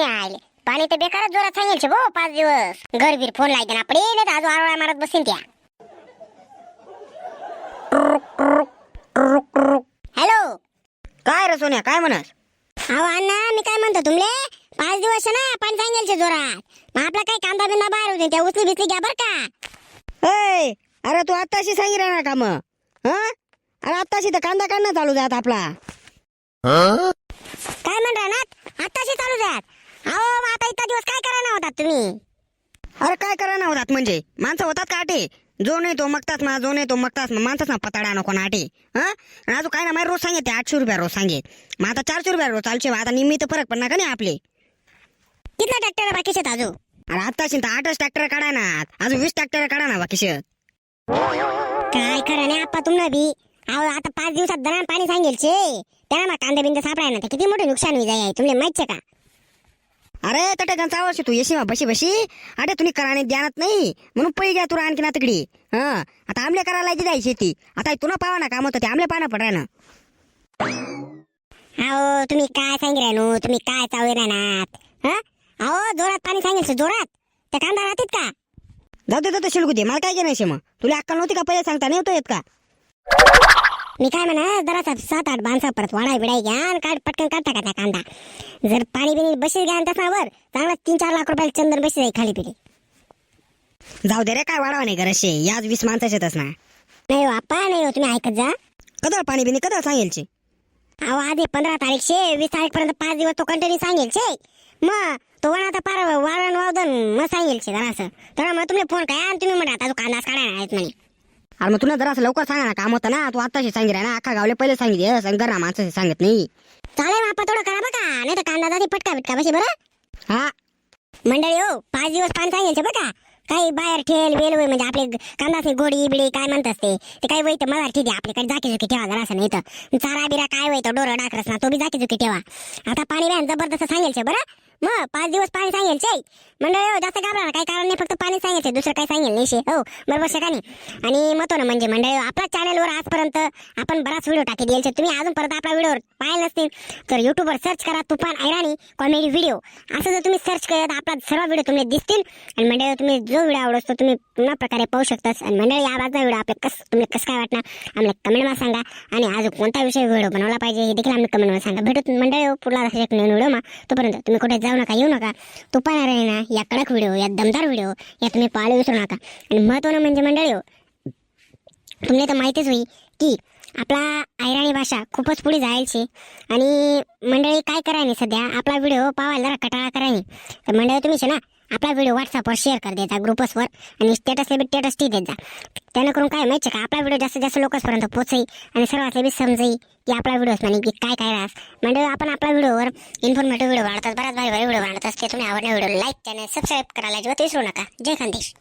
तुम्ही आले. पाणी तर बेकारच जोरात सांगेल भो पाच दिवस. घर बीर फोन ना नाही तर अजून आरोळ्या मारत बसेन त्या. हॅलो. काय रे सोन्या काय म्हणस? अहो अण्णा मी काय म्हणतो तुमले? पाच दिवस ना पाणी सांगेल जोरात. मग आपला काही कांदा बिंदा बाहेर होते त्या उचली बिचली घ्या बर का. ए अरे तू आत्ताशी सांगितलं ना काम. हा? अरे आत्ताशी तर कांदा काढणं चालू द्यात आपला. काय म्हण राहणार आताशी चालू द्यात अहो मग आता इतका दिवस काय करायला होतात तुम्ही? अरे काय करा ना होतात म्हणजे? माणसं होतात का आटे? जो नाही तो मगताच ना जो नाही तो मगताच ना माणसाच ना पताडा नको ना आटे. हा? अजून काय ना माहिती रोज सांगे ते आठशे रुपया रोज सांगे मग आता चारशे रुपया रोज चालचे आता निमित्त फरक पडणार का नाही आपले. कितना ट्रॅक्टर बाकी शेत अजून? अरे आत्ताशी तर आठच ट्रॅक्टर काढा ना अजून वीस ट्रॅक्टर काढा ना बाकी शेत. काय खरं नाही आप्पा तुम्हाला बी? अहो आता पाच दिवसात दणान पाणी सांगेल छे त्याला ना कांदे बिंदे सापडाय ना तर किती मोठे नुकसान होई जाय तुम्हाला माहीत का? अरे तटे गंचा वर्षी तू. येशी बशी बशी. अरे तुम्ही कराने ध्यानात नाही. म्हणून पै घ्या तुला आणखी ना तिकडी हा. आता आमले करायला दिली शेती आता तुला पावा ना काम होतं ते आमले पाना पड ना. अहो तुम्ही काय सांगी राहिनो तुम्ही काय चावली राहणार हा? अहो जोरात पाणी सांगेल जोरात. त्या कांदा राहतात का? जाऊ दे जाऊ दे शिलगू दे मला काय घेणार मग? तुला अक्कल नव्हती का? पहिले सांगता नाही होतो येत का? मी काय म्हणा जरा सात आठ माणसा परत वाडाय बिडाय घ्या आणि काढ पटकन काढता का त्या कांदा. जर पाणी बिणी बशील घ्या तसावर चांगला तीन चार लाख रुपयाला चंदन बशी जाईल खाली पिढी जाऊ दे रे काय वाढवा नाही घराशे याच वीस माणसाचे येतच ना. नाही हो आप्पा नाही हो तुम्ही ऐकत जा. कदळ पाणी बिनी कदळ सांगेलचे अहो आधी पंधरा तारीख शे. वीस तारीख पर्यंत पाच दिवस तो कंटिन्यू सांगेल शे. मग तो आता पार वाळण वावदन मग सांगेल शे जरा असं तर मग तुम्ही फोन काय आणि तुम्ही म्हणा आता तू कांदाच काढायला आहेत म्हणे. अरे मग तुला जरा असं लवकर सांगा ना काम होतं ना तू आत्ताशी सांगितलं ना अख्खा गावले पहिले सांगितले सांग घरा माणसाशी सांगत नाही. चालेल बाप्पा थोडं करा बघा नाही तर कांदा जाती फटका बिटका बशी बरं? हा. मंडळी हो पाच दिवस पाणी सांगायचे बघा. काही बाहेर ठेल वेल वय म्हणजे आपले कांदाचे गोडी बिडी काय म्हणतात ते ते काही वय तर मला ठीक आहे आपल्याकडे जाकी जुकी ठेवा जरा असं नाही तर. चारा बिरा काय वय तर डोरं डाकरस ना तो बी जाकी जुकी ठेवा. आता पाणी व्यान जबरदस्त सांगेल बरं? मग पाच दिवस पाणी सांगेल मंडळी हो जास्त घाबरा ना काही कारण नाही फक्त पाणी दुसरं काही सांगेल नाही हो बरोबर शकानी आणि मतो ना म्हणजे मंडळी आपल्या चॅनलवर आजपर्यंत आपण बराच व्हिडिओ टाकी द्यायचे तुम्ही अजूनपर्यंत परत आपला व्हिडिओ पाहिला नसतील तर युट्यूबवर सर्च करा तुफान ऐराणी कॉमेडी व्हिडिओ असं जर तुम्ही सर्च केलं तर आपला सर्व व्हिडिओ तुम्ही दिसतील. आणि मंडळी तुम्ही जो व्हिडिओ आवडतो तो तुम्ही पुन्हा प्रकारे पाहू शकताच आणि मंडळी या बाजूचा व्हिडिओ आपल्या कस तुम्ही कसं काय वाटणार आम्हाला कमेंटमध्ये सांगा. आणि अजून कोणता विषय व्हिडिओ बनवला पाहिजे हे देखील आम्ही कमेंटमध्ये सांगा. भेटत मंडळी हो, पुढला एक नवीन व्हिडिओ मा तोपर्यंत तुम्ही कुठे जाऊ नका येऊ नका. तुफान ऐराणी या कडक व्हिडिओ या दमदार व्हिडिओ या तुम्ही पाहायला विसरू नका आणि महत्त्वानं म्हणजे मंडळी हो तुम्हाला तर माहितीच होई की आपला ऐराणी भाषा खूपच पुढे जायची आणि मंडळी काय करायनी सध्या? आपला व्हिडिओ पावायला जरा कटाळा करायनी. तर मंडळी तुम्हीच ना आपला व्हिडिओ व्हॉट्सअपवर शेअर कर देता ग्रुपसवर आणि स्टेटसला बी स्टेटस टी देत जा. त्यानं करून काय माहिती का? आपला व्हिडिओ जास्तीत जास्त लोकांपर्यंत पोचई आणि सर्वांना बी समजेल की आपला व्हिडिओ म्हणजे की काय काय राहस म्हणजे आपण आपल्या व्हिडिओवर इन्फॉर्मेटिव्ह व्हिडिओ वाढतात बऱ्याच भारी भारी व्हिडिओ वाढतात ते तुम्ही आवडल्या व्हिडिओ लाईक त्याने सबस्क्राईब करायला जेव्हा विसरू नका. जय खानदेश